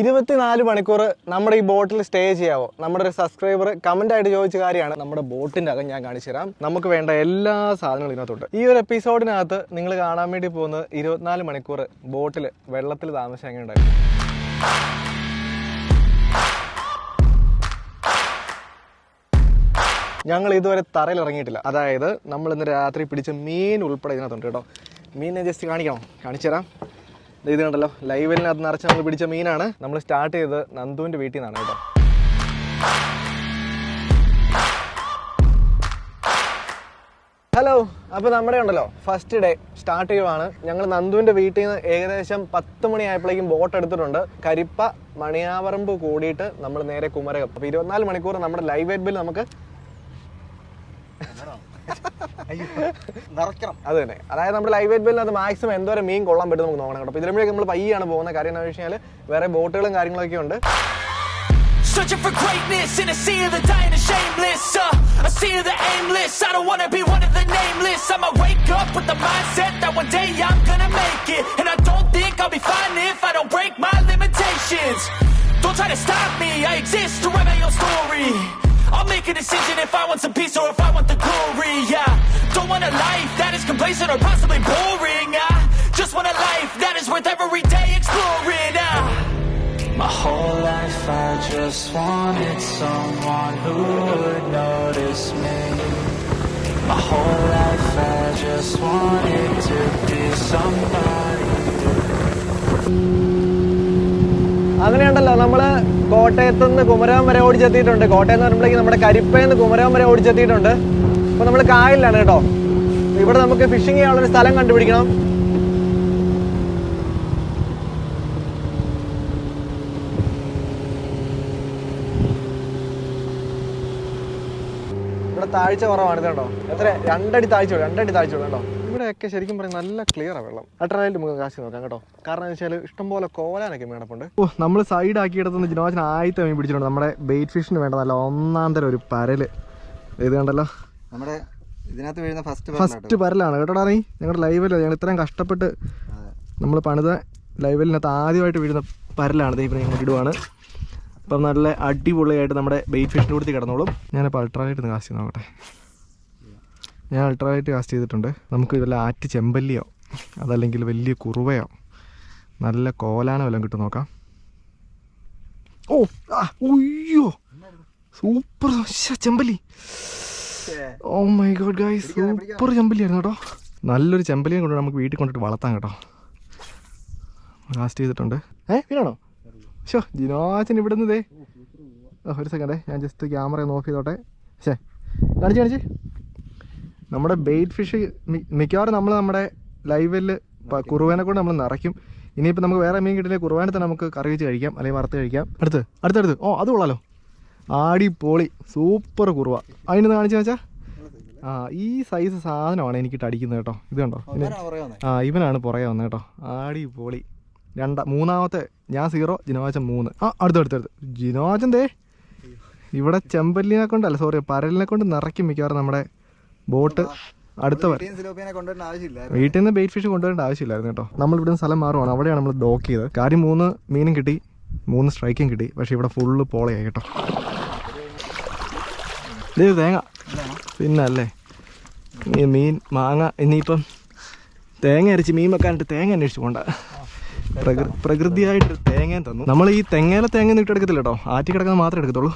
ഇരുപത്തിനാല് മണിക്കൂർ നമ്മുടെ ഈ ബോട്ടിൽ സ്റ്റേ ചെയ്യാവോ? നമ്മുടെ ഒരു സബ്സ്ക്രൈബർ കമന്റ് ആയിട്ട് ചോദിച്ച കാര്യമാണ്. നമ്മുടെ ബോട്ടിന്റെ അകം ഞാൻ കാണിച്ചു തരാം. നമുക്ക് വേണ്ട എല്ലാ സാധനങ്ങളും ഇതിനകത്തുണ്ട്. ഈ ഒരു എപ്പിസോഡിനകത്ത് നിങ്ങൾ കാണാൻ വേണ്ടി പോകുന്നത് ഇരുപത്തിനാല് മണിക്കൂർ ബോട്ടിൽ വെള്ളത്തിൽ താമസം എങ്ങനെ ഉണ്ടായിരുന്നു. ഞങ്ങൾ ഇതുവരെ തറയിൽ ഇറങ്ങിയിട്ടില്ല. അതായത് നമ്മൾ ഇന്ന് രാത്രി പിടിച്ച മീൻ ഉൾപ്പെടെ ഇതിനകത്തുണ്ട് കേട്ടോ. മീൻ ജസ്റ്റ് കാണിക്കണം കാണിച്ചു തരാം. ഇത് കണ്ടല്ലോ ലൈവിനകത്ത് നിറച്ച് നമ്മൾ പിടിച്ച മീനാണ്. നമ്മൾ സ്റ്റാർട്ട് ചെയ്തത് നന്ദുവിന്റെ വീട്ടിൽ നിന്നാണ് കേട്ടോ. ഹലോ അപ്പോൾ നമ്മുടെ ഉണ്ടല്ലോ ഫസ്റ്റ് ഡേ സ്റ്റാർട്ട് ചെയ്യുവാണ്. ഞങ്ങൾ നന്ദുവിന്റെ വീട്ടിൽ നിന്ന് ഏകദേശം പത്ത് മണിയായപ്പോഴേക്കും ബോട്ട് എടുത്തിട്ടുണ്ട്. കരിപ്പ മണിയാവറമ്പ് കൂടിയിട്ട് നമ്മൾ നേരെ കുമരകം. അപ്പോൾ ഇരുപത്തിനാല് മണിക്കൂർ നമ്മുടെ ലൈവ് വെബിൽ നമുക്ക് നിറയ്ക്കണം അത് തന്നെ അതായത് നമ്മുടെ ലൈവ് വെറ്റ് ബില്ലിനകത്ത് മാക്സിമം എന്തോരം മീൻ കൊള്ളാൻ പറ്റും നമുക്ക് നോക്കണം കേട്ടോ ഇതിലുമ്പോഴേക്ക് നമ്മൾ പയ്യാണ് പോകുന്ന കാര്യം എന്താണെന്ന് വെച്ച് കഴിഞ്ഞാൽ വേറെ ബോട്ടുകളും കാര്യങ്ങളൊക്കെ ഉണ്ട് Searching for greatness in a sea of the dying and shameless. Uh, a sea of the aimless. I don't wanna be one of the nameless. I'ma wake up with the mindset that one day I'm gonna make it. And I don't think I'll be fine if I don't break my limitations. Don't try to stop me, I exist to write make a decision if I want some peace or if I want the glory. Yeah, don't want a life that is complacent or possibly boring. I just want a life that is worth every day exploring. Ah. My whole life I just wanted someone who would notice me. My whole life I just wanted to be somebody. അങ്ങനെയുണ്ടല്ലോ നമ്മൾ കോട്ടയത്ത് നിന്ന് കുമരകം വരെ ഓടിച്ചെത്തിയിട്ടുണ്ട്. കോട്ടയം എന്ന് പറയുമ്പോഴേക്കും നമ്മുടെ കരിപ്പയിൽ നിന്ന് കുമരകം വരെ ഓടിച്ചെത്തിയിട്ടുണ്ട്. അപ്പൊ നമ്മൾ കായലിലാണ് കേട്ടോ. ഇവിടെ നമുക്ക് ഫിഷിംഗ് ചെയ്യാനുള്ള സ്ഥലം കണ്ടുപിടിക്കണം. ഇവിടെ താഴ്ച കുറവാണ് കണ്ടോ? എത്ര രണ്ടടി താഴ്ച രണ്ടടി താഴ്ച കേട്ടോ ഇവിടെയൊക്കെ ശരിക്കും പറഞ്ഞാൽ നല്ല ക്ലിയർ ആണ് വെള്ളം. അട്രായിട്ട് നമുക്ക് കാശ് നോക്കാം കേട്ടോ. കാരണം എന്ന് വെച്ചാൽ ഇഷ്ടംപോലെ കോലാനൊക്കെ മേടപ്പുണ്ട് ഓ നമ്മൾ സൈഡ് ആക്കിയിടത്തുനിന്ന് ജിനോജൻ ആയിട്ട് മീൻ പിടിച്ചിട്ടുണ്ട്. നമ്മുടെ ബെയ്റ്റ് ഫിഷിന് വേണ്ട നല്ല ഒന്നാം തരം ഒരു പരൽ. ഇത് കണ്ടല്ലോ? നമ്മുടെ ഇതിനകത്ത് വീഴുന്ന ഫസ്റ്റ് ഫസ്റ്റ് പരലാണ്. കേട്ടോ നീ? ഞങ്ങളുടെ ലൈവല്ല ഞങ്ങൾ ഇത്രയും കഷ്ടപ്പെട്ട് നമ്മൾ പണിത ലൈവലിനകത്ത് ആദ്യമായിട്ട് വീഴുന്ന പരലാണ്. ദൈവം ഞങ്ങൾ ഇടുവാണ്. അപ്പം നല്ല അടിപൊളിയായിട്ട് നമ്മുടെ ബെയ്റ്റ് ഫിഷിന്റെ കൂടി കിടന്നോളും. ഞാനിപ്പോൾ അൾട്രാലായിട്ട് കാശ് കാസ്റ്റ് നോക്കട്ടെ. ഞാൻ അൾട്രാലൈറ്റ് കാസ്റ്റ് ചെയ്തിട്ടുണ്ട്. നമുക്ക് ഇതെല്ലാം ആറ്റ് ചെമ്പല്ലിയോ അതല്ലെങ്കിൽ വലിയ കുറുവയോ നല്ല കോലാനോ വല്ലതും കിട്ടും നോക്കാം. ഓ അയ്യോ സൂപ്പർ ചെമ്പല്ലി. Oh my god guy super ചെമ്പല്ലിയായിരുന്നു കേട്ടോ. നല്ലൊരു ചെമ്പല്ലിയെ കൊണ്ട് നമുക്ക് വീട്ടിൽ കൊണ്ടിട്ട് വളർത്താം കേട്ടോ. കാസ്റ്റ് ചെയ്തിട്ടുണ്ട്. ഏ വീണാണോ? ഷോ ജിനോച്ചൻ ഇവിടെ നിന്ന് ഓ ഒരു സെക്കൻഡേ ഞാൻ ജസ്റ്റ് ക്യാമറ ഒന്ന് ഓഫ് ചെയ്തോട്ടെ. ശേ കാണിച്ച് കാണിച്ച്. നമ്മുടെ ബെയ്റ്റ് ഫിഷ് മിക്കവാറും നമ്മൾ നമ്മുടെ ലൈവിൽ കുറുവേനെ കൊണ്ട് നമ്മൾ നിറയ്ക്കും. ഇനിയിപ്പോൾ നമുക്ക് വേറെ മീൻ കിട്ടില്ല കുറുവാനെ തന്നെ നമുക്ക് കറി വെച്ച് കഴിക്കാം അല്ലെങ്കിൽ വറുത്ത് കഴിക്കാം. അടുത്ത് അടുത്തടുത്ത് ഓ അത് കൊള്ളാലോ. ആടി പോളി സൂപ്പർ കുറുവ. അതിന് കാണിച്ചു വെച്ചാൽ ആ ഈ സൈസ് സാധനമാണ് എനിക്ക് അടിക്കുന്നത് കേട്ടോ. ഇത് കണ്ടോ? ആ ഇവനാണ് പുറകെ വന്നത് കേട്ടോ. ആടി പോളി രണ്ട മൂന്നാമത്തെ ഞാൻ സീറോ ജിനോചൻ മൂന്ന്. ആ അടുത്ത് അടുത്ത് അടുത്ത്. ജിനോചൻ ദേ ഇവിടെ ചെമ്പല്ലിനെ കൊണ്ടല്ല സോറി പരലിനെ കൊണ്ട് നിറയ്ക്കും മിക്കവാറും നമ്മുടെ ബോട്ട് അടുത്ത വീട്ടിൽ നിന്ന് ബെയ്റ്റ് ഫിഷ് കൊണ്ടുവരേണ്ട ആവശ്യമില്ലായിരുന്നു കേട്ടോ. നമ്മൾ ഇവിടുന്ന് സ്ഥലം മാറുവാണ്. അവിടെയാണ് നമ്മൾ ഡോക്ക് ചെയ്തത്. കാര്യം മൂന്ന് മീനും കിട്ടി. മൂന്ന് സ്ട്രൈക്കും കിട്ടി. പക്ഷെ ഇവിടെ ഫുള്ള് പോളയായി കേട്ടോ. ഇത് തേങ്ങ. പിന്നെ അല്ലേ ഈ മീൻ മാങ്ങ ഇനിയിപ്പം തേങ്ങ അരച്ച് മീൻ വെക്കാനായിട്ട് തേങ്ങ അന്വേഷിച്ച് പോണ്ട. പ്രകൃതി പ്രകൃതിയായിട്ട് തേങ്ങയും തന്നു. നമ്മൾ ഈ തെങ്ങയിലെ തേങ്ങ നീട്ടെടുക്കത്തില്ല കേട്ടോ. ആറ്റി കിടക്കുന്നത് മാത്രമേ എടുക്കത്തുള്ളൂ.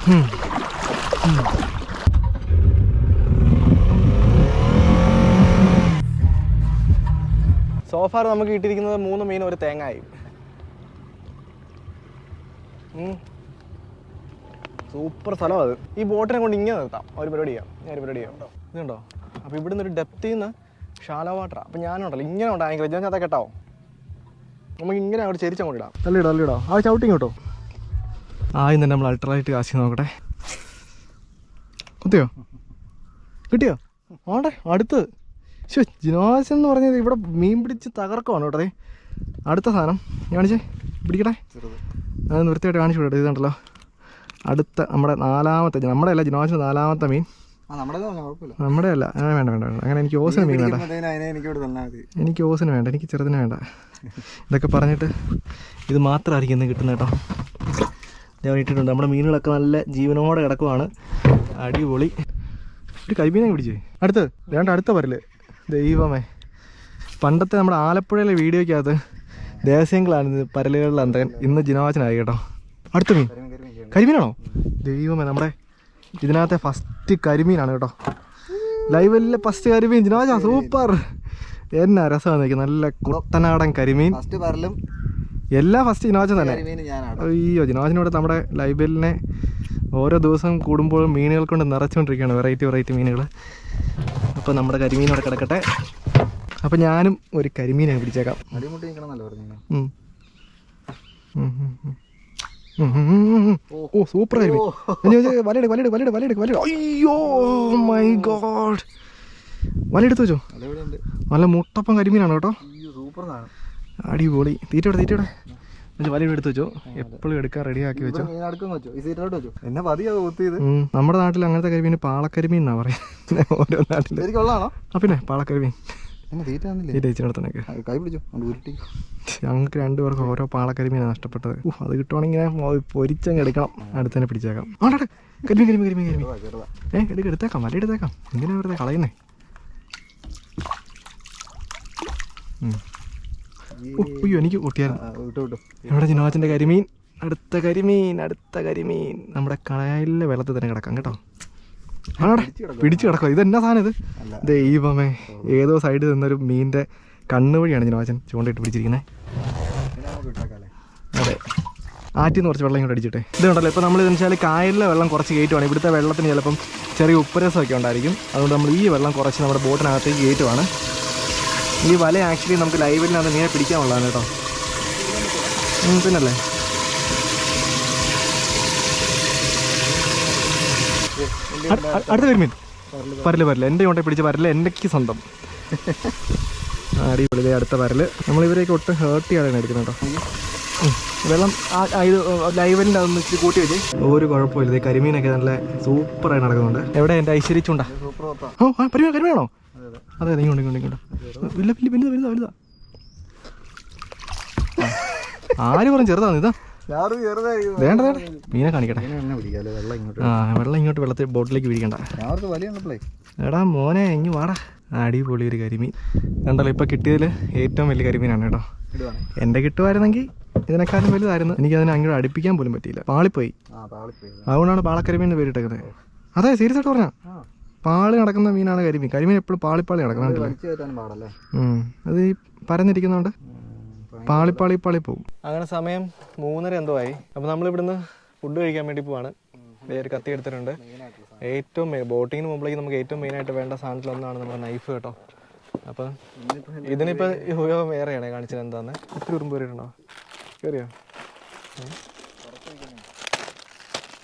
സോഫാർ നമുക്ക് കിട്ടിയിരിക്കുന്നത് മൂന്ന് മീൻ ഒരു തേങ്ങായി. സൂപ്പർ സ്ഥലം അത്. ഈ ബോട്ടിനെ കൊണ്ട് ഇങ്ങനെ നിർത്താം. ഒരു പരിപാടി ചെയ്യാം. ഞാൻ ഒരു പരിപാടി ചെയ്യാം. ഇതുണ്ടോ? അപ്പോൾ ഇവിടുന്ന് ഒരു ഡെപ്തിൽ നിന്ന് ഷാലോ വാട്ടർ അപ്പൊ ഞാനുണ്ടല്ലോ. ഇങ്ങനെ ഉണ്ടായെങ്കിൽ ഞാൻ അതൊക്കെ കേട്ടോ നമുക്ക് ഇങ്ങനെ അവിടെ ചെരിച്ച് കൊണ്ടിടാം ഇടാം. തള്ളിയിടോ തള്ളിയിടോ. ആ ചവിട്ടിങ് കേട്ടോ. ആദ്യം തന്നെ നമ്മൾ അൾട്രാലൈറ്റ് കാശി നോക്കട്ടെ. കുത്തിയോ? കിട്ടിയോ? ആണ്ടെ അടുത്ത്. ശോ ജിനോസ് എന്ന് പറഞ്ഞത് ഇവിടെ മീൻ പിടിച്ച് തകർക്കുവാണ് ഇവിടെ. അടുത്ത സാധനം കാണിച്ചേ. പിടിക്കട്ടെ അത് നിർത്തിയായിട്ട് കാണിച്ചു വിടട്ടെ ഇത് കണ്ടല്ലോ. അടുത്ത നമ്മുടെ നാലാമത്തെ നമ്മുടെ അല്ല ജിനോസിന്റെ നാലാമത്തെ മീൻ. നമ്മുടെ അല്ല വേണ്ട വേണ്ട വേണ്ട. അങ്ങനെ എനിക്ക് ഓസിന് മീൻ വേണ്ട. എനിക്ക് ഓസിന് വേണ്ട എനിക്ക് ചെറുതിന് വേണ്ട. ഇതൊക്കെ പറഞ്ഞിട്ട് ഇത് മാത്രമായിരിക്കും ഇന്ന് കിട്ടുന്ന കേട്ടോ. ഞാൻ ഇട്ടിട്ടുണ്ട്. നമ്മുടെ മീനുകളൊക്കെ നല്ല ജീവനോടെ കിടക്കുവാണ്. അടിപൊളി. ഒരു കരിമീനെ പിടിച്ചേ. അടുത്ത് വേണ്ട അടുത്ത പരൽ ദൈവമേ. പണ്ടത്തെ നമ്മുടെ ആലപ്പുഴയിലെ വീഡിയോയ്ക്കകത്ത് ദേവസ്യങ്ങളാണ് പരലുകളിൽ അന്തകൻ ഇന്ന് ജിനവാചനായി കേട്ടോ. അടുത്ത മീൻ. കരിമീനാണോ? ദൈവമേ നമ്മുടെ ഇതിനകത്തെ ഫസ്റ്റ് കരിമീനാണ് കേട്ടോ. ലൈവിലെ ഫസ്റ്റ് കരിമീൻ. ജിനവാച സൂപ്പർ എന്നാ രസമാണ് നിൽക്കുന്നത് നല്ല കുട്ടനാടൻ കരിമീൻ. എല്ലാ ഫസ്റ്റ് ജിനാവച്ചൻ തന്നെ. അയ്യോ ജിനാജിനോട് നമ്മുടെ ലൈബലിനെ ഓരോ ദിവസം കൂടുമ്പോഴും മീനുകൾ കൊണ്ട് നിറച്ചുകൊണ്ടിരിക്കുകയാണ്. വെറൈറ്റി വെറൈറ്റി മീനുകൾ അപ്പോൾ നമ്മുടെ കരിമീൻ അവിടെ കിടക്കട്ടെ. അപ്പോൾ ഞാനും ഒരു കരിമീനെ പിടിച്ചേക്കാം. അടിമുട്ടി നിൽക്കണമെന്നല്ല പറഞ്ഞു. ഓ സൂപ്പർ കരിമീൻ. അയ്യോ മൈ ഗോഡ് വലയെടുത്ത് വെച്ചോ. നല്ല മുട്ടപ്പം കരിമീനാണ് കേട്ടോ. അടിപൊളി. തീറ്റയുടെ തീറ്റയുടെ എന്നിട്ട് വലയുടെ എടുത്ത് വെച്ചോ. എപ്പോഴും എടുക്കാൻ റെഡിയാക്കി വെച്ചോ. മീൻ അടുക്കം വെച്ചോ. ഈ സീറ്റിലോട്ട് വെച്ചോ. എന്നെ പതിയാ നമ്മുടെ നാട്ടിൽ അങ്ങനത്തെ കരിമീൻ പാളക്കരിമീൻ എന്നാ പറയാ. ഓരോ നാട്ടിൽ പിന്നെ പാളക്കരിമീൻ. ഞങ്ങൾക്ക് രണ്ടുപേർക്കും ഓരോ പാളക്കരിമീനാണ് നഷ്ടപ്പെട്ടത്. അത് കിട്ടുവാണെങ്കിൽ ഇങ്ങനെ പൊരിച്ചങ്ങ് എടുക്കണം. അടുത്ത് തന്നെ പിടിച്ചേക്കാം. ആണ്ടെ കരിമീൻ കരിമീൻ കരിമീൻ ഏ എടുക്ക എടുത്തേക്കാം. വല എടുത്തേക്കാം. എന്തിനാ വെറുതെ കളയുന്നേ? അയ്യോ എനിക്ക് പൊട്ടിയായിരുന്നു ഇവിടെ കരിമീൻ? അടുത്ത കരിമീൻ അടുത്ത കരിമീൻ. നമ്മുടെ കടയിലെ വെള്ളത്തിൽ തന്നെ കിടക്കാം കേട്ടോ. ആടെ പിടിച്ചു കിടക്കാം ഇത് എന്നാ സാധനം ഇത്. ദൈവമേ. ഏതോ സൈഡിൽ നിന്നൊരു മീനിന്റെ കണ്ണുവഴിയാണ് ജിനോച്ചൻ ചൂണ്ടിട്ട് പിടിച്ചിരിക്കുന്നത് നമുക്ക് വിട്ടേക്കാല്ലേ അതെ. ആറ്റിൽ നിന്ന് കുറച്ച് വെള്ളം ഇങ്ങോട്ട് അടിച്ചിട്ടെ. ഇതുണ്ടല്ലോ ഇപ്പോൾ നമ്മൾ വെച്ചാൽ കായലിലെ വെള്ളം കുറച്ച് കയറ്റുവാണ്. ഇവിടുത്തെ വെള്ളത്തിന് ചിലപ്പം ചെറിയ ഉപ്പരസമൊക്കെ ഉണ്ടായിരിക്കും. അതുകൊണ്ട് നമ്മൾ ഈ വെള്ളം കുറച്ച് നമ്മുടെ ബോട്ടിനകത്തേക്ക് കയറ്റുവാണ്. ഈ വല ആക്ച്വലി നമുക്ക് ലൈവിലിനകത്ത് മീനെ പിടിക്കാനുള്ളതാണ് കേട്ടോ. പിന്നല്ലേ? അടുത്ത കരിമീൻ പരൽ പരൽ. എന്റെ കൊണ്ടേ പിടിച്ച പരൽ എനിക്ക് സ്വന്തം. അടിപൊളി. അടുത്ത പരൽ. നമ്മൾ ഇവരെയൊക്കെ ഒട്ടും ഹേർട്ട് ചെയ്യാനാണ് എടുക്കുന്നത് കേട്ടോ. വെള്ളം ലൈവലിന്റെ അതൊന്ന് ഇച്ചിരി കൂട്ടി വെച്ച്. ഒരു കുഴപ്പമില്ല. കരിമീനൊക്കെ നല്ല സൂപ്പറായി നടക്കുന്നുണ്ട്. എവിടെ എന്റെ ഐശ്വര്യ ചൂണ്ട? ഓ കരിമീനാണോ അതെ അതെ ഇങ്ങോട്ട് ഇങ്ങോട്ട് ഇങ്ങോട്ട്. ഇല്ല വലുതാ വലുതാ വലുതാ. ആര് പറഞ്ഞു ചെറുതാണ് ഇതാ. വേണ്ട വേണ്ട. മീനെ കാണിക്കട്ടെ. ആ വെള്ളം ഇങ്ങോട്ട് വെള്ളത്തിൽ ബോട്ടിലേക്ക് പിടിക്കണ്ട. എടാ മോനെ ഇങ്ങ് വാടാ. അടിപൊളി ഒരു കരിമീൻ. കണ്ടല്ലോ ഇപ്പൊ കിട്ടിയതിൽ ഏറ്റവും വലിയ കരിമീനാണ് കേട്ടോ. എന്റെ കിട്ടുമായിരുന്നെങ്കിൽ ഇതിനെക്കാളും വലുതായിരുന്നു. എനിക്ക് അതിനെ അങ്ങോട്ട് അടുപ്പിക്കാൻ പോലും പറ്റിയില്ല. പാളിപ്പോയി. അതുകൊണ്ടാണ് പാളക്കരിമീൻ പേരിട്ടേക്കുന്നത്. അതെ സീരിയസ് ആയിട്ട് പറഞ്ഞാ? ആ. പാളി നടക്കുന്ന മീനാണ് കരിമീൻ. കരിമീൻ എപ്പോഴും പാളിപ്പാളി നടക്കുന്നുണ്ടല്ലേ. അത് ഈ പരന്നിരിക്കുന്നതുകൊണ്ട് പാളിപ്പാളി പാളി പാളി പാളി പോകും അങ്ങനെ സമയം മൂന്നര എന്തോ ആയി. അപ്പോൾ നമ്മൾ ഇവിടുന്ന് ഫുഡ് കഴിക്കാൻ വേണ്ടി പോവാണ്. വേറെ ഒരു കത്തി എടുത്തിട്ടുണ്ട്. ഏറ്റവും ബോട്ടിങ്ങിന് മുമ്പിലേക്ക് നമുക്ക് ഏറ്റവും മെയിൻ ആയിട്ട് വേണ്ട സാധനത്തിലൊന്നാണ് നമ്മുടെ നൈഫ് കേട്ടോ. അപ്പം ഇതിനിപ്പോ ഉപയോഗം വേറെയാണ്. കാണിച്ചത് എന്താന്ന്. ഇത്തിരി ഉറുമ്പ് കയറിയിട്ടുണ്ടോ? കയറിയോ?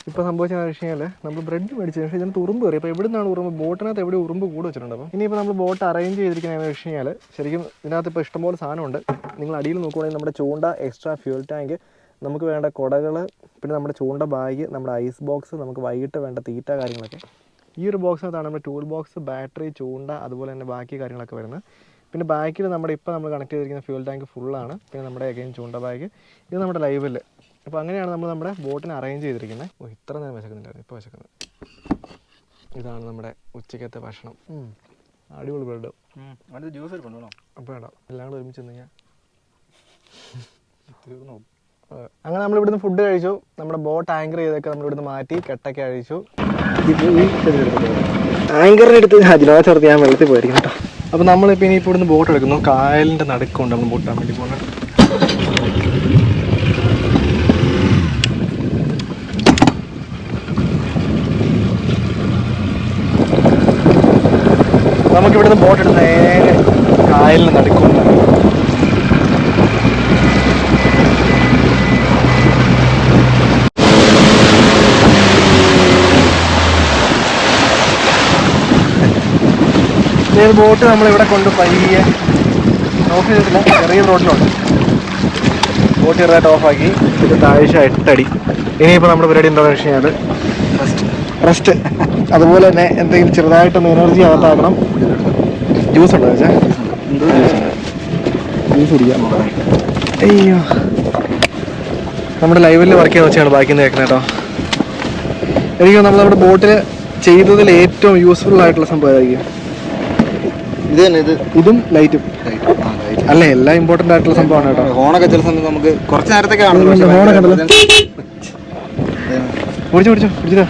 ഇപ്പോൾ സംഭവിച്ച വെച്ച് കഴിഞ്ഞാൽ നമ്മൾ ബ്രെഡ് മേടിച്ചു പക്ഷേ ഇതിനകത്ത് ഉറുമ്പ് കയറി. അപ്പോൾ എവിടെ നിന്നാണ് ഉറുമ്പ്? ബോട്ടിനകത്ത് എവിടെ ഉറുമ്പ് കൂടെ വെച്ചിട്ടുണ്ട്? അപ്പം ഇനിയിപ്പോൾ നമ്മൾ ബോട്ട് അറേഞ്ച് ചെയ്തിരിക്കുന്നതെന്ന് വെച്ച് കഴിഞ്ഞാൽ ശരിക്കും ഇതിനകത്ത് ഇപ്പോൾ ഇഷ്ടംപോലെ സാധനമുണ്ട്. നിങ്ങൾ അടിയിൽ നോക്കുകയാണെങ്കിൽ നമ്മുടെ ചൂണ്ട എക്സ്ട്രാ ഫ്യൂൽ ടാങ്ക് നമുക്ക് വേണ്ട കുടകൾ പിന്നെ നമ്മുടെ ചൂണ്ട ബാഗ് നമ്മുടെ ഐസ് ബോക്സ് നമുക്ക് വൈകിട്ട് വേണ്ട തീറ്റ കാര്യങ്ങളൊക്കെ. ഈ ഒരു ബോക്സിനകത്താണ് നമ്മുടെ ടൂൾ ബോക്സ് ബാറ്ററി ചൂണ്ട അതുപോലെ തന്നെ ബാക്കി കാര്യങ്ങളൊക്കെ വരുന്നത്. പിന്നെ ബാക്കിൽ നമ്മുടെ ഇപ്പോൾ നമ്മൾ കണക്ട് ചെയ്തിരിക്കുന്ന ഫ്യൂൽ ടാങ്ക് ഫുള്ളാണ് പിന്നെ നമ്മുടെ അഗൈൻ ചൂണ്ട ബാഗ് ഇത് നമ്മുടെ ലൈവിൽ അപ്പോൾ അങ്ങനെയാണ് നമ്മൾ നമ്മുടെ ബോട്ടിനെ അറേഞ്ച് ചെയ്തിരിക്കുന്നത് ഓ ഇത്ര നേരം വിശക്കുന്നില്ലായിരുന്നു ഇപ്പോൾ വിശക്കുന്നത് ഇതാണ് നമ്മുടെ ഉച്ചക്കത്തെ ഭക്ഷണം. അടിപൊളി ബ്രെഡ്. ജ്യൂസ് അപ്പോൾ വേണ്ട എല്ലാം കൂടെ ഒരുമിച്ച് കഴിഞ്ഞാൽ അങ്ങനെ നമ്മൾ ഇവിടുന്ന് ഫുഡ് കഴിച്ചു. നമ്മുടെ ബോട്ട് ആങ്കർ ചെയ്തൊക്കെ നമ്മൾ ഇവിടുന്ന് മാറ്റി കെട്ടൊക്കെ അഴിച്ചു. ആങ്കറിന് എടുത്ത് ചേർത്ത് ഞാൻ വെള്ളത്തിൽ പോയിരിക്കും കേട്ടോ. അപ്പോൾ നമ്മളിപ്പോൾ ഇനി ഇപ്പോൾ ഇവിടുന്ന് ബോട്ട് എടുക്കുന്നു. കായലിന്റെ നടുക്കുണ്ട് നമ്മൾ ബോട്ടാൻ വേണ്ടി പോകുന്നത് നമുക്ക് ഇവിടുന്ന് ബോട്ട് എടുത്ത് നേരെ കായലിന് നടക്കുന്നു. ബോട്ട് നമ്മളിവിടെ കൊണ്ട് പയ്യെ ഓഫ് ചെയ്തിട്ടില്ല ചെറിയ റോഡിലുണ്ട് ബോട്ട് ചെറുതായിട്ട് ഓഫാക്കി ഇത് താഴ്ച എട്ടടി ഇനിയിപ്പോൾ നമ്മുടെ പരിപാടി എന്താണെന്ന് വെച്ച് കഴിഞ്ഞാൽ റെസ്റ്റ്. അതുപോലെ തന്നെ എന്തെങ്കിലും ചെറുതായിട്ടൊന്ന് എനർജി അകത്താക്കണം. ജ്യൂസ് ഉണ്ടോ വെച്ചാൽ ജ്യൂസ് കുടിക്കാം. അയ്യോ. നമ്മുടെ ലൈവിൽ വർക്ക് ചെയ്യാൻ വെച്ചാണ് ബാക്കി കേൾക്കുന്നത് കേട്ടോ എനിക്ക് നമ്മൾ നമ്മുടെ ബോട്ടിൽ ചെയ്തതിൽ ഏറ്റവും യൂസ്ഫുൾ ആയിട്ടുള്ള സംഭവമായിരിക്കും ഇത് തന്നെ ഇത്. ഇതും ലൈറ്റും അല്ല എല്ലാം ഇമ്പോർട്ടന്റ് ആയിട്ടുള്ള സംഭവമാണ് കേട്ടോ ഹോണൊക്കെ ചില സമയത്ത് നമുക്ക് കുറച്ച് നേരത്തേക്ക് കാണുന്നു ഹോണൊക്കെ. പിടിച്ചോ പിടിച്ചോ പിടിച്ചോ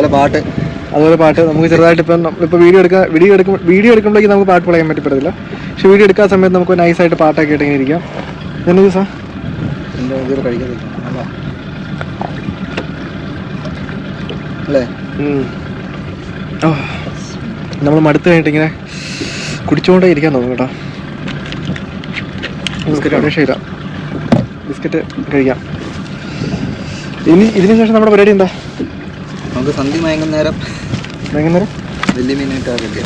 അതുപോലെ പാട്ട് അതുപോലെ പാട്ട്. നമുക്ക് ചെറുതായിട്ട് ഇപ്പം നമ്മളിപ്പോൾ വീഡിയോ എടുക്കുക വീഡിയോ എടുക്കും വീഡിയോ എടുക്കുമ്പോഴേക്കും നമുക്ക് പാട്ട് പറയാൻ പറ്റി പറ്റത്തില്ല. പക്ഷെ വീഡിയോ എടുക്കാൻ സമയത്ത് നമുക്ക് നൈസായിട്ട് പാട്ടൊക്കെ ഇട്ടിങ്ങനെ ഇരിക്കാം. എന്നാ ദിവസം കഴിക്കുന്നില്ല അല്ല. അല്ലേ നമ്മൾ മടുത്ത് കഴിഞ്ഞിട്ട് ഇങ്ങനെ കുടിച്ചുകൊണ്ടേ ഇരിക്കാൻ തോന്നും കേട്ടോ. ബിസ്ക്കറ്റ് രക്ഷയില്ല. ബിസ്ക്കറ്റ് കഴിക്കാം. ഇനി ഇതിന് ശേഷം നമ്മുടെ പരിപാടി എന്താ? നമുക്ക് സന്ധി മയങ്ങുന്ന നേരം വൈകുന്നേരം വലിയ മീനായിട്ട് കിട്ടിയ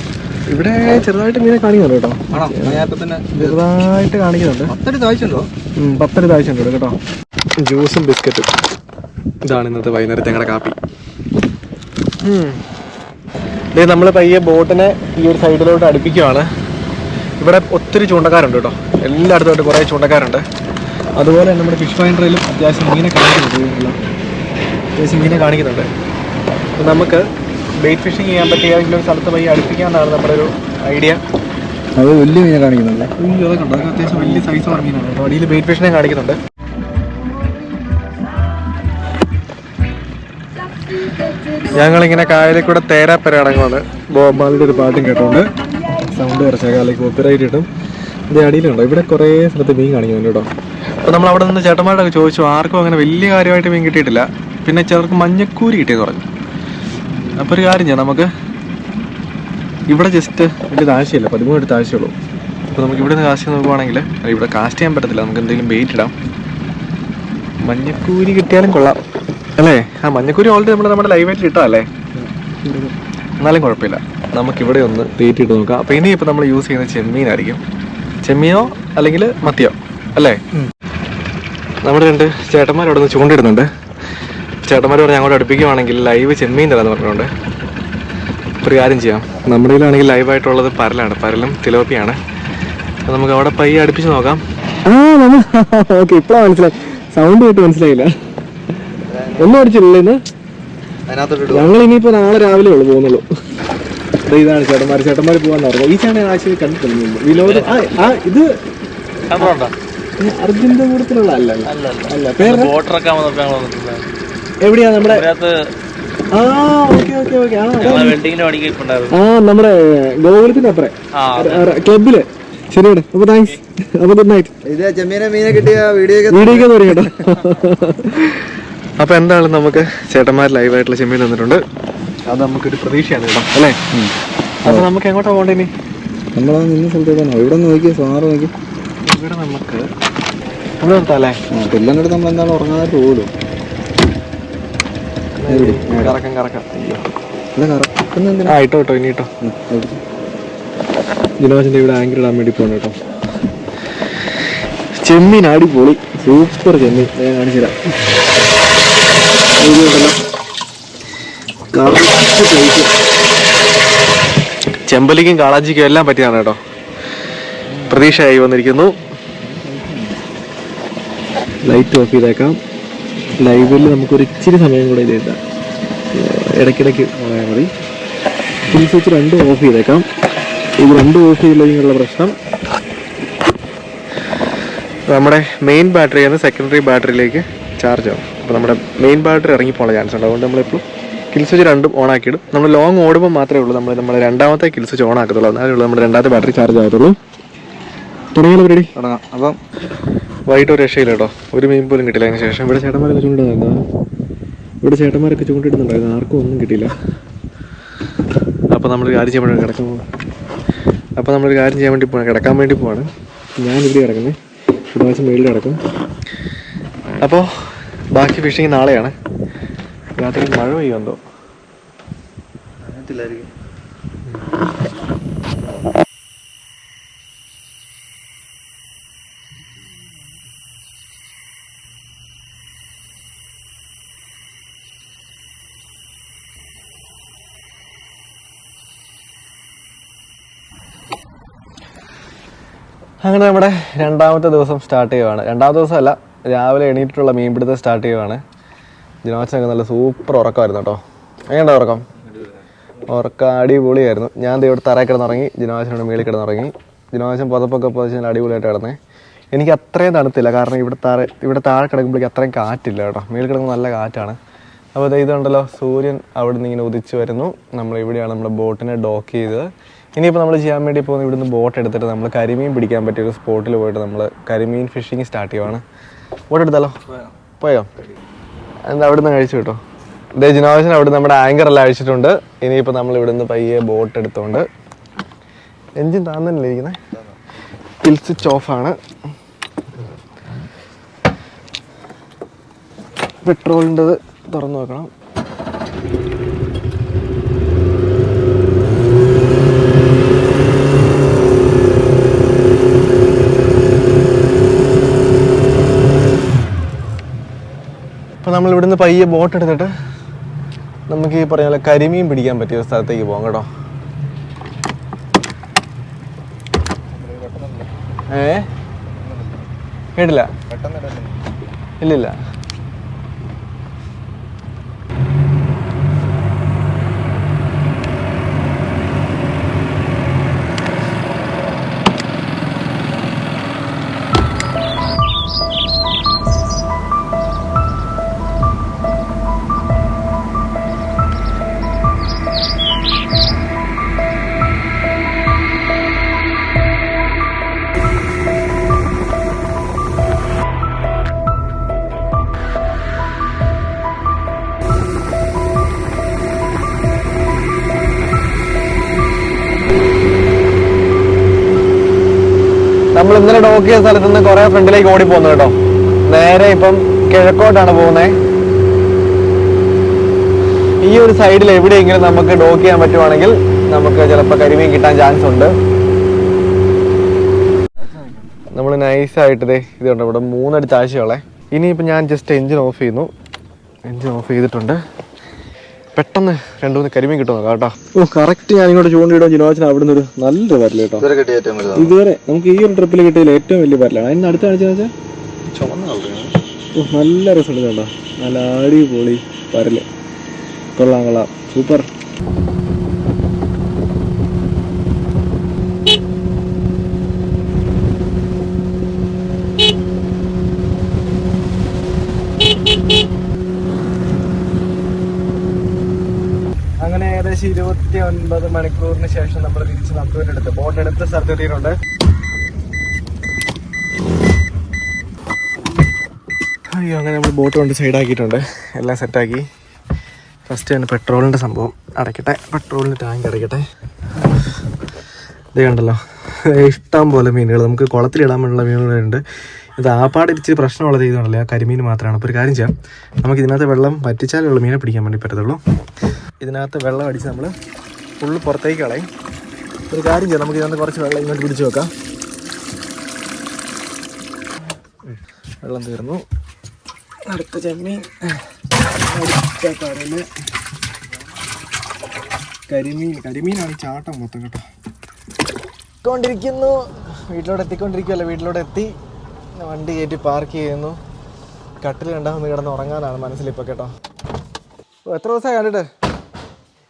ഇവിടെ ചെറുതായിട്ട് മീനെ കാണിക്കുന്നുണ്ട് കേട്ടോ. ആണോ? ഞാനിപ്പോ തന്നെ ചെറുതായിട്ട് കാണിക്കുന്നുണ്ട്. പത്തടി താഴ്ചയുണ്ടോ? ഉം, പത്തര താഴ്ച ഉണ്ട് കേട്ടോ. ജ്യൂസും ബിസ്ക്കറ്റും. ഇതാണ് ഇന്നത്തെ വൈകുന്നേരത്തെ ഞങ്ങളുടെ കാപ്പി. ഇതേ നമ്മൾ പയ്യെ ബോട്ടിനെ ഈ ഒരു സൈഡിലോട്ട് അടുപ്പിക്കുവാണ്. ഇവിടെ ഒത്തിരി ചൂണ്ടക്കാരുണ്ട് കേട്ടോ. എല്ലായിടത്തുമായിട്ട് കുറേ ചൂണ്ടക്കാരുണ്ട്. അതുപോലെ തന്നെ നമ്മുടെ ഫിഷ് ഫൈൻഡറിലും അത്യാവശ്യം മീനെ കാണിക്കുന്നുണ്ട്. അത്യാവശ്യം മീനെ കാണിക്കുന്നുണ്ട്. നമുക്ക് ബെയ്റ്റ് ഫിഷിംഗ് ചെയ്യാൻ പറ്റിയ ഏതെങ്കിലും ഒരു സ്ഥലത്ത് പോയി അടുപ്പിക്കാമെന്നാണ് നമ്മുടെ ഒരു ഐഡിയ അത് വലിയ മീനെ കാണിക്കുന്നുണ്ട് അയ്യോ അതൊക്കെ ഉണ്ട് അതൊക്കെ അത്യാവശ്യം വലിയ സൈസ് മീനാണ് കേട്ടോ. അടിയിൽ ബെയ്റ്റ് ഫിഷിനെ കാണിക്കുന്നുണ്ട്. ഞങ്ങളിങ്ങനെ കായലിൽ കൂടെ തേരാപ്പര അടങ്ങുന്നത് ബോബാലിന്റെ ഒരു പാട്ടും കേട്ടോണ്ട്. സൗണ്ട് കുറച്ചേക്കാം അല്ലെങ്കിൽ കോപ്പിറൈറ്റ് കിട്ടും ഇത് അടിയിലുണ്ടോ? ഇവിടെ കുറേ സ്ഥലത്ത് മീൻ കാണിക്കുന്നുണ്ട് കേട്ടോ. അപ്പോൾ നമ്മൾ അവിടെ നിന്ന് ചേട്ടന്മാരോടൊക്കെ ചോദിച്ചു ആർക്കും അങ്ങനെ വലിയ കാര്യമായിട്ട് മീൻ കിട്ടിയിട്ടില്ല. പിന്നെ ചിലർക്ക് മഞ്ഞക്കൂരി കിട്ടിയെന്ന് പറഞ്ഞു. അപ്പോൾ ഒരു കാര്യം ചെയ്യാം നമുക്ക് ഇവിടെ ജസ്റ്റ് വലിയ താഴ്ചയില്ല പതിമൂന്ന് എടുത്ത താഴ്ചയുള്ളൂ. അപ്പോൾ നമുക്ക് ഇവിടെ നിന്ന് കാസ്റ്റ് നോക്കുവാണെങ്കിൽ ഇവിടെ കാസ്റ്റ് ചെയ്യാൻ പറ്റത്തില്ല നമുക്ക് എന്തെങ്കിലും വെയിറ്റ് ഇടാം. മഞ്ഞക്കൂരി കിട്ടിയാലും കൊള്ളാം. അല്ലേ? ആ മഞ്ഞക്കൂരി ഓൾറെഡി നമ്മൾ നമ്മുടെ ലൈവായിട്ട് ഇട്ടതല്ലേ? എന്നാലും കുഴപ്പമില്ല. നമുക്ക് ഇവിടെ ഒന്ന് വെയിറ്റ് ഇട്ട് നോക്കാം. അപ്പോൾ ഇനി ഇപ്പോൾ നമ്മൾ യൂസ് ചെയ്യുന്ന ചെമ്മീനായിരിക്കും. ചെമ്മീനോ അല്ലെങ്കിൽ മത്തിയോ? അല്ലേ? നമ്മുടെ രണ്ട് ചേട്ടന്മാരോടൊന്ന് നിന്ന് ചൂണ്ടിടുന്നുണ്ട് ചേട്ടന്മാർ പറഞ്ഞ് അങ്ങോട്ട് അടുപ്പിക്കുവാണെങ്കിൽ ലൈവ് ചെമ്മീൻ തരാന്ന് പറഞ്ഞുകൊണ്ട് അപ്പോൾ ഒരു കാര്യം ചെയ്യാം നമ്മുടെ കയ്യിലാണെങ്കിൽ ലൈവായിട്ടുള്ളത് പരലാണ് പരലും തിലോപ്പിയാണ് നമുക്ക് അവിടെ പയ്യെ അടുപ്പിച്ച് നോക്കാം ആ ഓക്കെ ഇപ്പഴാ മനസ്സിലായി സൗണ്ട് കേട്ട് മനസ്സിലായില്ല ഒന്നും അടിച്ചില്ല ഇന്ന് ഞങ്ങൾ ഇനിയിപ്പോ നാളെ രാവിലെ ഉള്ളു പോകുന്നുള്ളൂ ഇതാണ് ചേട്ടന്മാർ ചേട്ടന്മാർ പോകാൻ പറഞ്ഞു ഈ ചാനൽ ആശയം കണ്ടിട്ടുണ്ട് വിനോദ ആ ആ ഇത് അർജുന്റെ കൂട്ടത്തിലുള്ള അല്ല അല്ല അല്ല പേര് ബോട്ടറൊക്കെ എവിടെയാ നമ്മുടെ ആ ഓക്കെ ഓക്കെ ഓക്കെ. ആ ആ നമ്മുടെ ഗോകുലത്തിന്റെ അപ്പുറം. ആ ക്ലബിൽ ശരിയാണ്. അപ്പൊ താങ്ക്സ് അപ്പൊ ഗുഡ് നൈറ്റ് ഇത് ചെമ്മീനെ മീനെ കിട്ടിയ വീഡിയോ വീഡിയോക്ക് പറയും കേട്ടോ? അപ്പൊ എന്താണ് നമുക്ക് ചേട്ടന്മാർ ലൈവായിട്ടുള്ള ചെമ്മീൻ തന്നിട്ടുണ്ട്. അത് നമുക്കൊരു പ്രതീക്ഷയാണ് കേട്ടോ. അല്ലേ? അപ്പൊ നമുക്ക് എങ്ങോട്ടാ പോകണ്ടേ ഇനി? നമ്മളാ നിന്ന സ്ഥലത്തേക്കാണോ ഇവിടെ നോക്കി നോക്കിയ സാറ് നോക്കി. ഇവിടെ നമുക്ക് ഇവിടെ നിർത്താം അല്ലേ? പിള്ളേരുടെ നമ്മൾ എന്താണ് ഉറങ്ങാതെ പോകുമല്ലോ കറക്കം കറക്കം. അയ്യോ. ആ ഇട്ടോ ഇട്ടോ ഇനി ഇട്ടോ. ഉം, ജിനോജിന്റെ ഇവിടെ ആങ്കർ ഇടാൻ വേണ്ടി പോകണം കേട്ടോ. ചെമ്മീൻ അടിപൊളി. സൂപ്പർ ചെമ്മീൻ. ഞാൻ കാണിച്ചു തരാം. ഇത് കണ്ടല്ലോ. Correct size. ചെമ്പലിക്കും കാളാഞ്ചിക്കും എല്ലാം പറ്റിയതാണ് കേട്ടോ. പ്രതീക്ഷയായി വന്നിരിക്കുന്നു. ലൈറ്റ് ഓഫ് ചെയ്തേക്കാം. ലൈവിൽ നമുക്കൊരു ഇച്ചിരി സമയം കൂടെ ഇത് എഴുതാം. ഇടയ്ക്കിടയ്ക്ക് പോയാൽ മതി. ഫുൾ സ്വിച്ച് രണ്ടും ഓഫ് ചെയ്തേക്കാം. ഇത് രണ്ടും ഓഫ് ചെയ്തില്ലെങ്കിലുള്ള പ്രശ്നം. നമ്മുടെ മെയിൻ ബാറ്ററിയിൽ നിന്ന് സെക്കൻഡറി ബാറ്ററിയിലേക്ക് ചാർജ് ആവും. അപ്പോൾ നമ്മുടെ മെയിൻ ബാറ്ററി ഇറങ്ങിപ്പോകാൻ ചാൻസ് ഉണ്ട്. അതുകൊണ്ട് നമ്മളെപ്പോഴും കിൽ സ്വിച്ച് രണ്ടും ഓൺ ആക്കിയിടും. നമ്മൾ ലോങ് ഓടുമ്പോൾ മാത്രമേ ഉള്ളൂ. നമ്മൾ നമ്മുടെ രണ്ടാമത്തെ കിൽ സ്വിച്ച് ഓൺ ആക്കത്തുള്ളൂ. എന്നാലേ ഉള്ളൂ നമ്മുടെ രണ്ടാമത്തെ ബാറ്ററി ചാർജ് ആകത്തുള്ളൂ. തുടങ്ങിയാലോ പരിപാടി? തുടങ്ങാം. അപ്പം വൈകിട്ട് ഒരു രക്ഷയില്ല കേട്ടോ ഒരു മീൻ പോലും കിട്ടില്ല അതിന് ശേഷം. ഇവിടെ ചേട്ടന്മാരൊക്കെ ചൂണ്ടിടുന്നുണ്ടോ? ഇവിടെ ചേട്ടന്മാരൊക്കെ ചൂണ്ടിടുന്നുണ്ടായിരുന്നു ആർക്കും ഒന്നും കിട്ടിയില്ല. അപ്പോൾ നമ്മൾ കാര്യം ചെയ്യാൻ വേണ്ടി കിടക്കാൻ പോകും അപ്പോൾ നമ്മളൊരു കാര്യം ചെയ്യാൻ വേണ്ടി പോകണം കിടക്കാൻ വേണ്ടി പോവാണ്. ഞാൻ ഇവിടെ കിടക്കുന്നത് പ്രാവശ്യം മേളിൽ കിടക്കും. അപ്പോൾ ബാക്കി ഫിഷിങ് നാളെയാണ്. രാത്രി മഴ പെയ്യുമെന്തോ അങ്ങനെ നമ്മുടെ രണ്ടാമത്തെ ദിവസം സ്റ്റാർട്ട് ചെയ്യുവാണ്. രണ്ടാമത്തെ ദിവസം അല്ല രാവിലെ എണീറ്റിട്ടുള്ള മീൻപിടുത്തം സ്റ്റാർട്ട് ചെയ്യുവാണ്. ജിനോച്ചനൊക്കെ നല്ല സൂപ്പർ ഉറക്കമായിരുന്നു കേട്ടോ. എങ്ങനെയുണ്ടോ ഉറക്കം? ഉറക്കം അടിപൊളിയായിരുന്നു. ഞാൻ ഇവിടെ തറയിൽ കിടന്നുറങ്ങി ജിനോച്ചനോട് മേളിൽ കിടന്നുറങ്ങി. ജിനോച്ചൻ പുതപ്പൊക്കെ പൊതിച്ച് അടിപൊളിയായിട്ട് കിടന്നേ. എനിക്ക് അത്രയും തണുത്തില്ല കാരണം ഇവിടെ താഴെ ഇവിടെ താഴെ കിടക്കുമ്പോഴേക്ക് അത്രയും കാറ്റില്ല കേട്ടോ. മേളിൽ കിടക്കുമ്പോൾ നല്ല കാറ്റാണ്. അപ്പോൾ ഇതുണ്ടല്ലോ സൂര്യൻ അവിടെ നിന്ന് ഇങ്ങനെ ഉദിച്ചു വരുന്നു. നമ്മൾ ഇവിടെയാണ് നമ്മുടെ ബോട്ടിനെ ഡോക്ക് ചെയ്തത്. ഇനിയിപ്പോൾ നമ്മൾ ചെയ്യാൻ വേണ്ടി പോകുന്ന ഇവിടുന്ന് ബോട്ട് എടുത്തിട്ട് നമ്മൾ കരിമീൻ പിടിക്കാൻ പറ്റിയ ഒരു സ്പോട്ടിൽ പോയിട്ട് നമ്മൾ കരിമീൻ ഫിഷിങ് സ്റ്റാർട്ട് ചെയ്യുവാണ്. ബോട്ട് എടുത്താലോ? പോയോ? എന്താ അവിടുന്ന് കഴിച്ചു കേട്ടോ? ഇതേ ജിനോജൻ അവിടെ നമ്മുടെ ആങ്കർ എല്ലാം അഴിച്ചിട്ടുണ്ട്. ഇനിയിപ്പോൾ നമ്മൾ ഇവിടുന്ന് പയ്യെ ബോട്ട് എടുത്തോണ്ട് എഞ്ചിൻ താന്നല്ലേ ഇരിക്കുന്നത് കിൽ സ്വിച്ച് ഓഫാണ് പെട്രോളിന്റെത് തുറന്നു നോക്കണം അപ്പോൾ നമ്മൾ ഇവിടുന്ന് പയ്യെ ബോട്ട് എടുത്തിട്ട് നമുക്ക് ഈ പറഞ്ഞ പോലെ കരിമീൻ പിടിക്കാൻ പറ്റിയ സ്ഥലത്തേക്ക് പോകാം കേട്ടോ. ഏ? കേട്ടില്ല? ഇല്ലില്ല. നമ്മൾ ഇന്നലെ ഡോക്ക് ചെയ്ത സ്ഥലത്ത് നിന്ന് കുറെ ഫ്രണ്ടിലേക്ക് ഓടി പോകുന്നു കേട്ടോ. നേരെ ഇപ്പം കിഴക്കോട്ടാണ് പോകുന്നത് ഈ ഒരു സൈഡിൽ എവിടെയെങ്കിലും നമുക്ക് ഡോക്ക് ചെയ്യാൻ പറ്റുവാണെങ്കിൽ നമുക്ക് ചിലപ്പോൾ കരിമീൻ കിട്ടാൻ ചാൻസ് ഉണ്ട്. നമ്മൾ നൈസായിട്ട് ഇതേ ഇതുണ്ട് ഇവിടെ മൂന്നടി താഴ്ചയോളെ ഇനിയിപ്പോൾ ഞാൻ ജസ്റ്റ് എഞ്ചിൻ ഓഫ് ചെയ്യുന്നു. എഞ്ചിൻ ഓഫ് ചെയ്തിട്ടുണ്ട്. പെട്ടെന്ന് രണ്ടു മൂന്ന് കരിമീൻ കിട്ടുന്നു കേട്ടോ. ഓ കറക്റ്റ് ഞാൻ ഇങ്ങോട്ട് ചൂണ്ടിയിടും ജിനോച്ചൻ നിന്ന് ഒരു നല്ലൊരു വരൽ കേട്ടോ. ഇതുവരെ കിട്ടിയ നമുക്ക് ഈ ഒരു ട്രിപ്പിൽ കിട്ടിയതിൽ ഏറ്റവും വലിയ വരലാണ്. അതിന് അടുത്ത കാണിച്ചു വെച്ചാൽ ഓ നല്ല റിസൾട്ട് കേട്ടോ. നല്ല അടിപൊളി വരൽ. കൊള്ളാം കൊള്ളാം. സൂപ്പർ അങ്ങനെ ഏകദേശം ഇരുപത്തി ഒൻപത് മണിക്കൂറിന് ശേഷം നമ്മൾ തിരിച്ച് ബോട്ട് എടുത്ത് സ്ഥലത്തെത്തിയിട്ടുണ്ട് അയ്യോ അങ്ങനെ നമ്മൾ ബോട്ട് കൊണ്ട് സൈഡാക്കിയിട്ടുണ്ട് എല്ലാം സെറ്റാക്കി ഫസ്റ്റ് തന്നെ പെട്രോളിന്റെ സംഭവം. അടയ്ക്കട്ടെ. പെട്രോളിന്റെ ടാങ്ക് അടയ്ക്കട്ടെ. ഇത് കണ്ടല്ലോ. ഇഷ്ടം പോലെ മീനുകൾ നമുക്ക് കുളത്തിലിടാൻ വേണ്ടിയുള്ള മീനുകളുണ്ട്. ഇത് ആപ്പാട് ഇച്ചിരി പ്രശ്നമുള്ളത് ചെയ്തുകൊണ്ടല്ലേ ആ കരിമീൻ മാത്രമാണ്. അപ്പോൾ ഒരു കാര്യം ചെയ്യാം. നമുക്ക് ഇതിനകത്ത് വെള്ളം വറ്റിച്ചാലുള്ള മീനെ പിടിക്കാൻ വേണ്ടി പറ്റത്തുള്ളൂ. ഇതിനകത്ത് വെള്ളം അടിച്ച് നമ്മൾ ഫുള്ള് പുറത്തേക്ക് കളയും. ഒരു കാര്യം ചെയ്യാം നമുക്ക് ഇതിനകത്ത് കുറച്ച് വെള്ളം ഇങ്ങോട്ട് പിടിച്ച് വെക്കാം. വെള്ളം തീർന്നു. അടുത്ത ചെമ്മീൻ. കരിമീൻ. കരിമീനാണ് ചാട്ടം മൊത്തം കേട്ടോ. എത്തിക്കൊണ്ടിരിക്കുന്നു. വീട്ടിലോട്ട് എത്തിക്കൊണ്ടിരിക്കുമല്ലോ വീട്ടിലോട്ട് എത്തി. വണ്ടി കയറ്റി പാർക്ക് ചെയ്യുന്നു. കട്ടിൽ കണ്ടാകുന്ന കിടന്ന് ഉറങ്ങാനാണ് മനസ്സിൽ മനസ്സിലിപ്പോൾ കേട്ടോ എത്ര ദിവസമായി കണ്ടിട്ട്?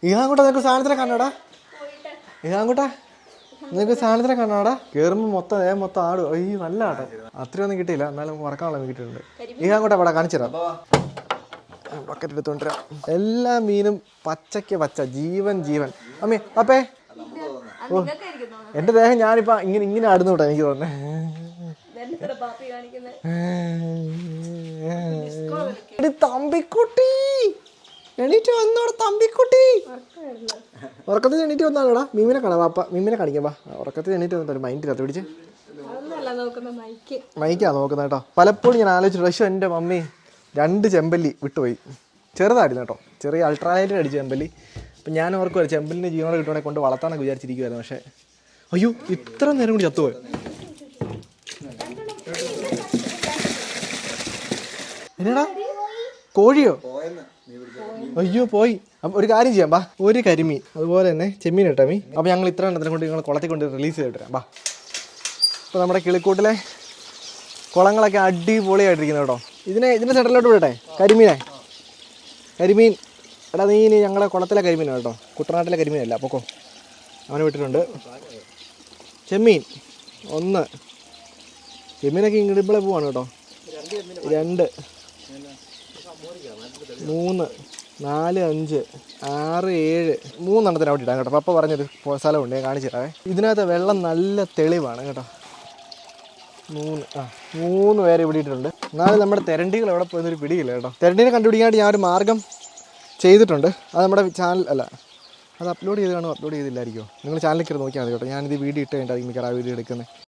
ഇതാങ്കൂട്ടാ നിനക്ക് സാധനത്തിനെ കണ്ടോടാ. ഇതാങ്കൂട്ടാ നിനക്ക് സാധനത്തിനെ കണ്ടോടാ. കയറുമ്പോൾ മൊത്തം ഏ മൊത്തം ആട്. അയ്യോ നല്ല ആട്ടെ അത്രയൊന്നും കിട്ടിയില്ല. എന്നാലും ഉറക്കാനുള്ള കിട്ടിയിട്ടുണ്ട്. ഇതാങ്കൂട്ടാ പടാ കാണിച്ചു തരാം. ബക്കറ്റ് എടുത്തോണ്ടിരാം എല്ലാ മീനും പച്ചയ്ക്ക് പച്ച ജീവൻ ജീവൻ. അമ്മേ അപ്പേ. ഓ എന്റെ ദേഹം ഞാനിപ്പ ഇങ്ങനെ ഇങ്ങനെ ആടുന്നു കേട്ടോ എനിക്ക് തോന്നുന്നത് തമ്പിക്കുട്ടി. എണീറ്റ് വന്നോടെ തമ്പിക്കുട്ടി. ഉറക്കത്തിൽ എണീറ്റ് വന്നാലോടാ. മീമിനെ കാണാം വാപ്പ. മീമിനെ കാണിക്കാം വാ. ഉറക്കത്തിൽ എണീറ്റ് വന്നിട്ട് മൈൻഡ് ഇല്ലാത്ത പിടിച്ച്. മൈക്കാ. നോക്കുന്ന കേട്ടോ. പലപ്പോഴും ഞാൻ ആലോചിച്ചു പക്ഷെ എന്റെ മമ്മി രണ്ട് ചെമ്പല്ലി വിട്ടുപോയി. ചെറുതായിരുന്നു കേട്ടോ. ചെറിയ അൾട്രാലൈറ്റ് അടിച്ച ചെമ്പല്ലി. അപ്പം ഞാൻ ഓർക്കുമായിരുന്നു ചെമ്പലിന്റെ ജീവനോട് കിട്ടുവാണെങ്കിൽ കൊണ്ട് വളർത്താനൊക്കെ വിചാരിച്ചിരിക്കുമായിരുന്നു പക്ഷേ. അയ്യോ ഇത്ര നേരം കൂടി ചത്തുപോയി. എന്നാടാ കോഴിയോ? അയ്യോ പോയി. അപ്പം ഒരു കാര്യം ചെയ്യാം. ബാ ഒരു കരിമീൻ. അതുപോലെ തന്നെ ചെമ്മീൻ ഇട്ടാ മീ അപ്പോൾ ഞങ്ങൾ ഇത്ര എണ്ണത്തിനെ കൊണ്ട് ഞങ്ങൾ കുളത്തിൽ കൊണ്ട് റിലീസ് ചെയ്തിട്ട് തരാം. ബാ. അപ്പോൾ നമ്മുടെ കിളിക്കൂട്ടിലെ കുളങ്ങളൊക്കെ അടിപൊളിയായിട്ടിരിക്കുന്നു കേട്ടോ. ഇതിനെ ഇതിന്റെ സെന്ററിലോട്ട് വിടട്ടെ. കരിമീനെ. കരിമീൻ. എടാ നീ ഇനി ഞങ്ങളുടെ കുളത്തിലെ കരിമീനാണ് കേട്ടോ. കുട്ടനാട്ടിലെ കരിമീനല്ല. പൊക്കോ അവനെ വിട്ടിട്ടുണ്ട്. ചെമ്മീൻ. ഒന്ന്. ചെമ്മീനൊക്കെ ഇങ്ങോട്ട് പോവാണ് കേട്ടോ. രണ്ട്. മൂന്ന് നാല് അഞ്ച് ആറ് ഏഴ് മൂന്നെണ്ണത്തിന് അവിടെ ഇടാം കേട്ടോ. പപ്പ പറഞ്ഞൊരു സ്ഥലമുണ്ട് ഞാൻ കാണിച്ചു തരാവേ. ഇതിനകത്ത് വെള്ളം നല്ല തെളിവാണ് കേട്ടോ. മൂന്ന് ആ മൂന്ന് പേരെ ഇവിടെ എന്നാലും നമ്മുടെ തെരണ്ടികൾ എവിടെ പോയെന്നൊരു പിടിയില്ല കേട്ടോ. തെരണ്ടിനെ കണ്ടുപിടിക്കാനായിട്ട് ഞാൻ ഒരു മാർഗം ചെയ്തിട്ടുണ്ട്. അത് നമ്മുടെ ചാനൽ അല്ല അത് അപ്ലോഡ് ചെയ്ത് അപ്ലോഡ് ചെയ്തില്ലായിരിക്കുമോ നിങ്ങൾ ചാനലിൽ കയറി നോക്കിയാൽ മതി കേട്ടോ. ഞാനിത് വീഡിയോ ഇട്ട് കഴിഞ്ഞിട്ട് മിക്കവാറും ആ വീഡിയോ എടുക്കുന്നത്.